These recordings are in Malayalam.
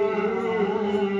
Música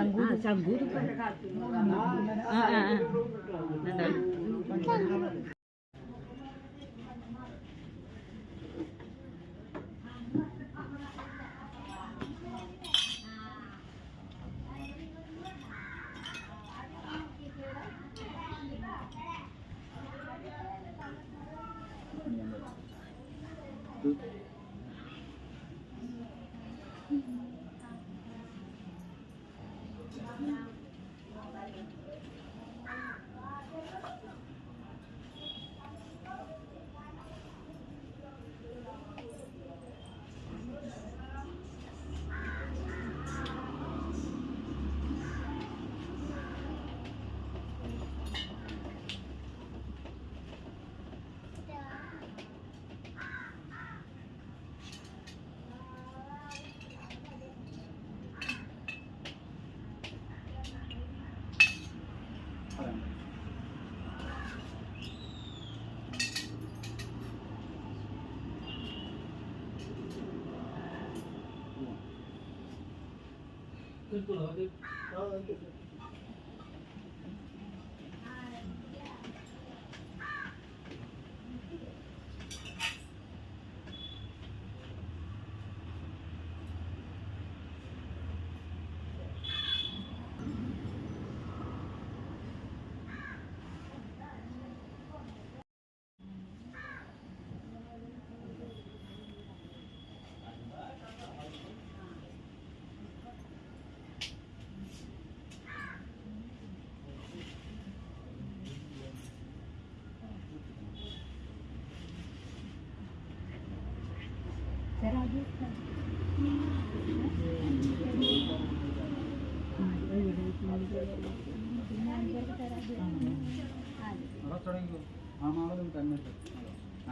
Sangguru. Ah, Sangguru. Ah, ah, ah. 就不能就，然后。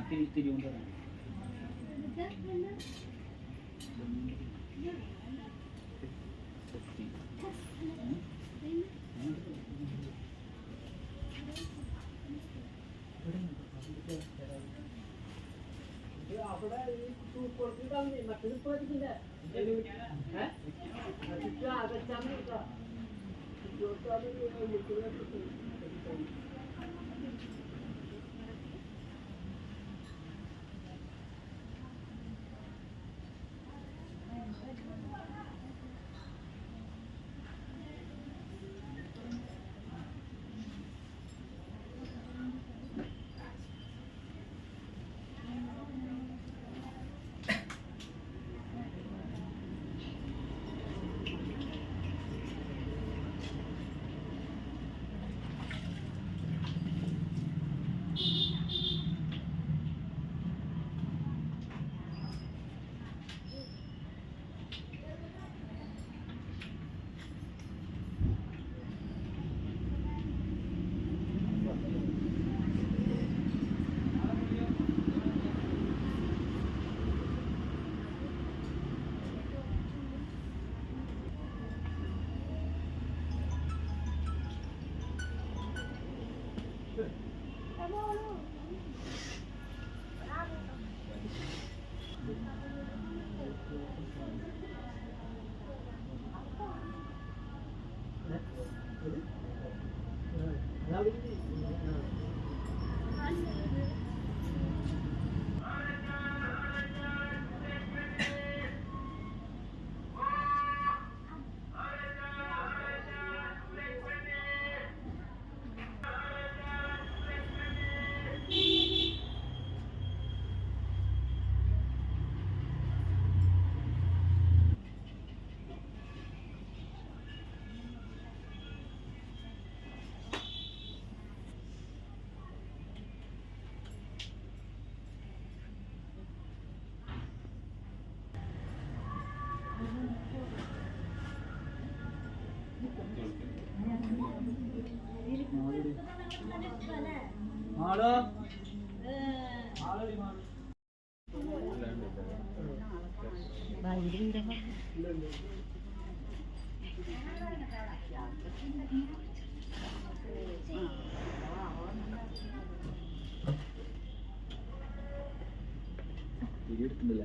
తిరిగి తిరిగి ఉంటారు అక్కడ आगच्छामि എടുക്കുന്നില്ല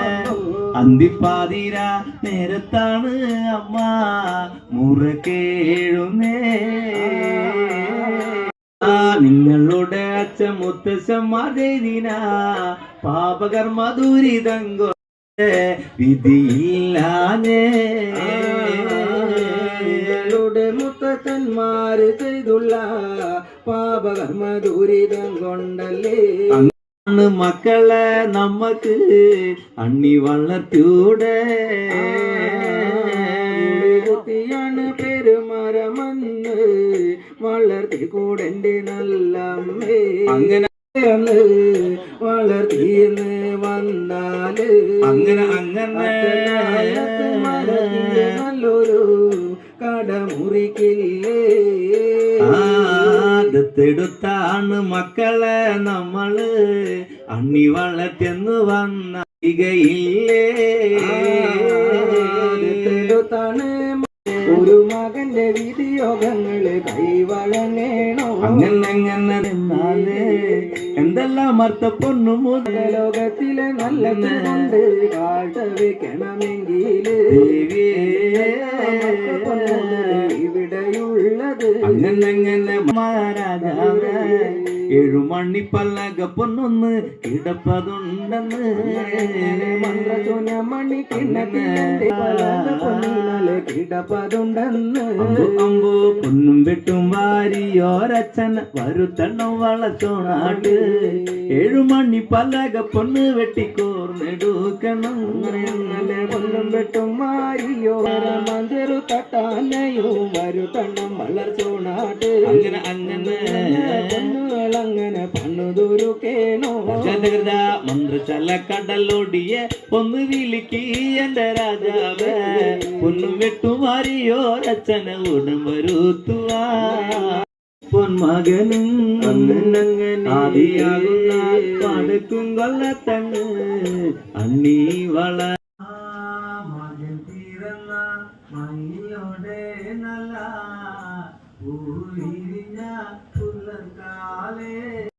അന്തിപ്പാതിര നേരത്താണ് അമ്മ മുറക്കേഴുന്നേ നിങ്ങളുടെ അച്ഛൻ മുത്തശ്ശമ്മ ചെയ്തിന പാപകർമ്മ ദുരിതം വിധിയില്ലാഞ്ഞേ. നിങ്ങളുടെ മുത്തച്ഛന്മാര് ചെയ്തുള്ള പാപകർമ്മ ദുരിതം കൊണ്ടല്ലേ? അന്ന് മക്കളെ നമ്മക്ക് അണ്ണി വളർത്തൂടെ കുത്തിയാണ് പെരുമരമെന്ന് വളർത്തി കൂടെ നല്ല അങ്ങനെ അന്ന് വളർത്തിയെന്ന് വന്നാൽ അങ്ങനെ അങ്ങനെ നല്ലൊരു കടമുറിക്കില്ലേ. ആദത്തെടുത്താണ് മക്കളെ നമ്മൾ. അണ്ണി വളർത്തിയെന്ന് വന്ന ഇകയില്ലേ ഒരു മകന്റെ വിധിയോഗങ്ങൾ യോഗങ്ങൾ അങ്ങനെ നിന്നാലേ? എന്തെല്ലാം അർത്ഥ പൊണ്ണു മുതൽ ലോകത്തിലെ നല്ല കൊണ്ട് കാഴ്ച വെക്കണമെങ്കിൽ ഇവിടെയുള്ളത് അങ്ങനെ മഹാരാജാവ് ഏഴുമണി പല്ലക പൊന്നൊന്ന് കിടപ്പതുണ്ടെന്ന്. മന്ത്രചോന മണി കിണ്ണത്തിലെ പലക പൊന്നിനാല് കിടപ്പതുണ്ടെന്ന് അമ്പോ പൊന്നും വെട്ടും വാരിയോരച്ഛൻ വരുത്തണം വളച്ചോണാട്ട് ഏഴുമണി പലക പൊന്ന് വെട്ടിക്കോർന്നെടുക്കണം അങ്ങനെ പൊന്നും വെട്ടും വാരിയോര മഞ്ചെറു തട്ടാനയും വരുത്തണം വളർച്ചോണാട്ട് അങ്ങനെ അങ്ങനെ. പൊന്നുകളങ്ങനെ പണ്ണുതുരുക്കേണോ ജനകൃത മന്ത്രചല കടലൊടിയ പൊന്ന് വിളിക്ക് എന്റെ രാജാവ്. പൊന്നും വെട്ടുമാരിയോരച്ഛന ഉടൻ വരുത്തുവാ പൊന്മകനും ആദിയാകുന്ന പടുക്കും കൊല്ലത്തങ്ങ് അണ്ണി വള മകൻ തീർന്ന മണിയോടെ നല്ല പൂരിഞ്ഞ പുലർക്കാലേ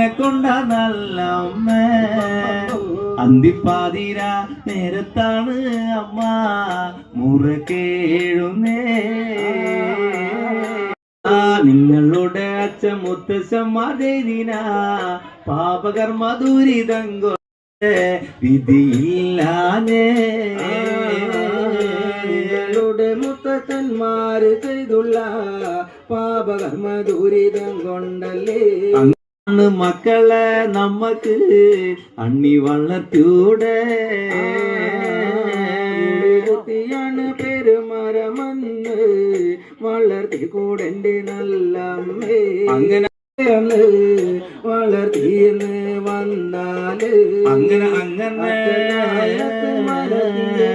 ഏതിനെ കൊണ്ട നല്ല അമ്മ അന്തിപ്പാതിര നേരത്താണ് അമ്മ മുറ കേഴുന്നേ ആ നിങ്ങളുടെ അച്ഛൻ മുത്തശ്ശന്മാർ ചെയ്തിന പാപകർമ്മ ദുരിതം കൊണ്ട് വിധിയില്ലാഞ്ഞേ. നിങ്ങളുടെ മുത്തച്ഛന്മാര് ചെയ്തുള്ള പാപകർമ്മ ദുരിതം കൊണ്ടല്ലേ? അന്ന് മക്കളെ നമ്മക്ക് അണ്ണി വളർത്തൂടെ കുത്തിയാണ് പെരുമരമെന്ന് വളർത്തി കൂടെ നല്ല അങ്ങനെ അന്ന് വളർത്തിയെന്ന് വന്നാൽ അങ്ങനെ അങ്ങനെ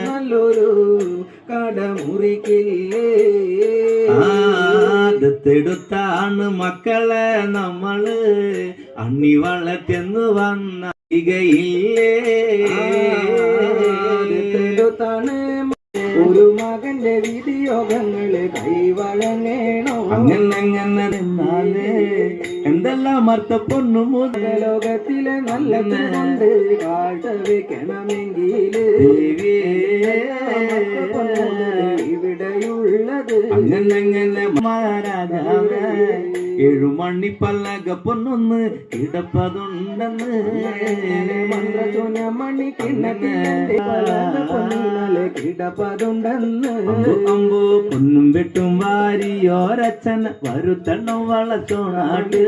നല്ലൊരു കടമുറിക്കില്ലേ. ആദത്തെടുത്താണ് മക്കളെ നമ്മൾ. അണ്ണി വളർത്തിയെന്ന് വന്ന ഇകയില്ലേ ഒരു മകന്റെ വിധിയോഗങ്ങൾ കൈവളങ്ങേണോ അങ്ങനെ എന്തെല്ലാം അർത്ഥ പൊണ്ണു മുതൽ? ലോകത്തിലെ നല്ല കൊണ്ട് കാഴ്ച വെക്കണമെങ്കിൽ ഇവിടെയുള്ളത് അങ്ങനെ അങ്ങനെ ഏഴുമണി പല്ലക പൊന്നൊന്ന് കിടപ്പതുണ്ടെന്ന്. മന്ത്രചോന മണി കിണ്ണത്തിലെ പൊന്നിനാലെ കിടപ്പതുണ്ടെന്ന്. അമ്പു അമ്പു പൊന്നും വെട്ടും വാരിയോരച്ചന വരുത്തണം വളച്ചോണാട്ട്.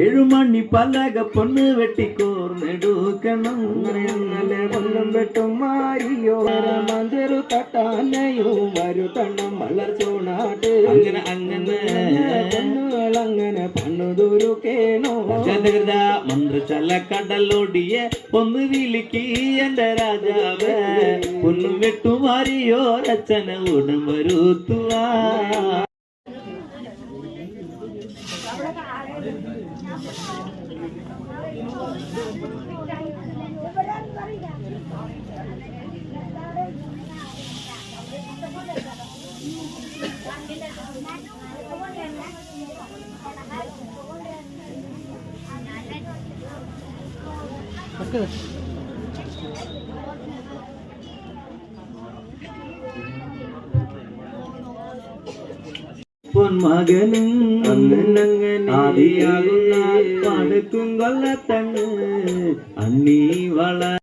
ഏഴുമണി പല്ലക പൊന്ന് വെട്ടിക്കോർന്നെടുക്കണം ഇന്നലെ പൊന്നും വെട്ടും മാരിയോ മഞ്ചരു തട്ടാനയോ വരുത്തണ്ണം വളർച്ചോണാട്ട്. അങ്ങനെ അങ്ങനെ. പൊന്നുകൾ അങ്ങനെ പണ്ണുതൊരു കേണോ? ചന്ദ്രകൃത മന്ത്രശല കടലൊടിയെ ഒന്ന് വിളിക്കി എന്റെ രാജാവ്. പൊന്നും വെട്ടുമാരിയോ രച്ചന ഉടം വരുത്തുവാ. പൊന്മകനും അങ്ങനെ ആദിയാകുന്ന പടക്കും കൊല്ലത്തണ് അന്നീ വള